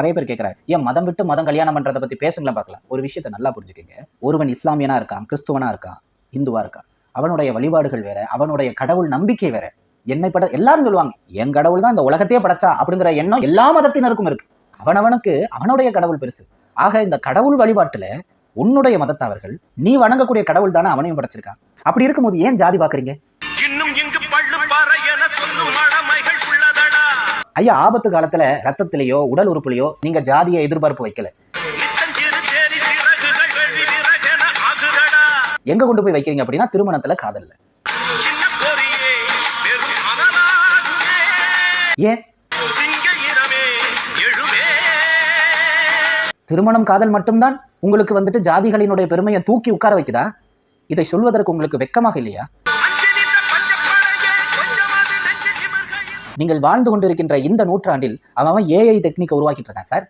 நிறைய பேர் கேட்கறாங்க ஏன் மதம் விட்டு மதம் கல்யாணம் பண்றதை பத்தி பேசுங்களேன் பார்க்கலாம். ஒரு விஷயத்தை நல்லா புரிஞ்சுக்கங்க. ஒருவன் இஸ்லாமியனா இருக்கான் கிறிஸ்துவனா இருக்கான் இந்துவா இருக்கான். அவனுடைய வழிபாடுகள் வேற அவனுடைய கடவுள் நம்பிக்கை வேற. என்னை பட எல்லாரும் சொல்லுவாங்க என் கடவுள் தான் இந்த உலகத்தையே படைச்சா அப்படிங்கிற எண்ணம் எல்லா மதத்தினருக்கும் இருக்கு. அவனவனுக்கு அவனுடைய கடவுள் பெருசு. ஆக இந்த கடவுள் வழிபாட்டுல உன்னுடைய மதத்தவர்கள் நீ வணங்கக்கூடிய கடவுள் தானே அவனையும் படைச்சிருக்கான். அப்படி இருக்கும்போது ஏன் ஜாதி பாக்குறீங்க? இன்னும் இங்கு பள்ளு பாறை என சொல்லும் மழமைகள் ஐயா ஆபத்து காலத்துல ரத்தத்திலேயோ உடல் உறுப்புலையோ நீங்க ஜாதியை எதிர்பார்ப்பு வைக்கல. எங்க கொண்டு போய் வைக்கிறீங்க அப்படின்னா திருமணத்துல காதல்ல. ஏன்? திருமணம் காதல் மட்டும்தான் உங்களுக்கு வந்துட்டு ஜாதிகளினுடைய பெருமையை தூக்கி உட்கார வைக்குதா? இதை சொல்வதற்கு உங்களுக்கு வெக்கமாக இல்லையா? நீங்கள் வாழ்ந்து கொண்டிருக்கின்ற இந்த நூற்றாண்டில் அவன் ஏஐ டெக்னிக்கை உருவாக்கிட்டு இருக்கான் சார்